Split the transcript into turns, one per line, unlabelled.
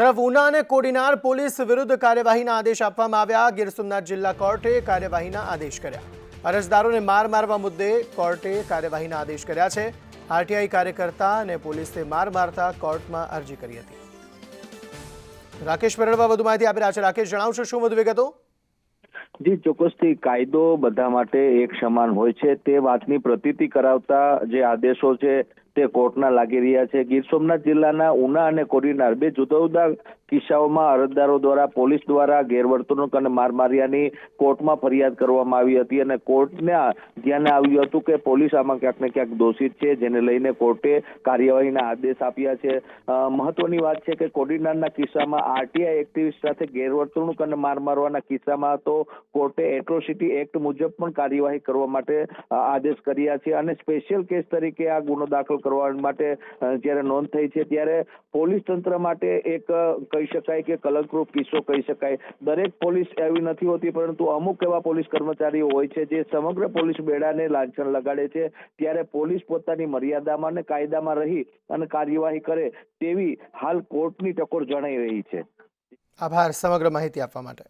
તરફ ઉના અને કોડીનાર પોલીસ વિરુદ્ધ કાર્યવાહીના આદેશ આપવામાં આવ્યા. ગીર સોમનાથ જિલ્લા કોર્ટે કાર્યવાહીના આદેશ કર્યા. અરજદારોને માર મારવા મુદ્દે કોર્ટે કાર્યવાહીના આદેશ કર્યા છે. આરટીઆઈ કાર્યકર્તા અને પોલીસે માર મારતા કોર્ટમાં અરજી કરી હતી. રાકેશ પરડવા વધુ માહિતી આપી રહ્યા છે. રાકેશ જણાવશો શું વધુ વિગતો?
જી, ચોક્કસથી કાયદો બધા માટે એક સમાન હોય છે. તે વાતની પ્રતીતિ કરાવતા જે આદેશો છે તે કોર્ટના લાગી રહ્યા છે. ગીર સોમનાથ જિલ્લાના ઉના અને કોડીનાર બે જુદા જુદા કિસ્સાઓમાં અરજદારો દ્વારા પોલીસ દ્વારા ગેરવર્તણૂક અને મારમારિયાની કોર્ટમાં ફરિયાદ કરવામાં આવી હતી અને કોર્ટને ધ્યાને આવ્યું હતું કે પોલીસ આમાં ક્યાંક ને ક્યાંક દોષિત છે, જેને લઈને કોર્ટે કાર્યવાહીના આદેશ આપ્યા છે. મહત્વની વાત છે કે કોડીનારના કિસ્સામાં આરટીઆઈ એક્ટિવિસ્ટ સાથે ગેરવર્તણૂક અને માર મારવાના કિસ્સામાં તો કોર્ટે એટ્રોસિટી એક્ટ મુજબ પણ કાર્યવાહી કરવા માટે આદેશ કર્યા છે અને સ્પેશિયલ કેસ તરીકે આ ગુનો દાખલ કરવા માટે જ્યારે નોંધ થઈ છે, ત્યારે પોલીસ તંત્ર માટે એક કહી શકાય કે કલંકરૂપ કિસ્સો કહી શકાય. દરેક પોલીસ એવી નથી હોતી, પરંતુ અમુક એવા પોલીસ કર્મચારીઓ હોય છે, જે સમગ્ર પોલીસ બેડાને લાંછન લગાડે છે. ત્યારે પોલીસ પોતાની મર્યાદામાં અને કાયદામાં રહી અને કાર્યવાહી કરે, તેવી હાલ કોર્ટની ટકોર જણાઈ રહી છે.
આભાર, સમગ્ર માહિતી આપવા માટે.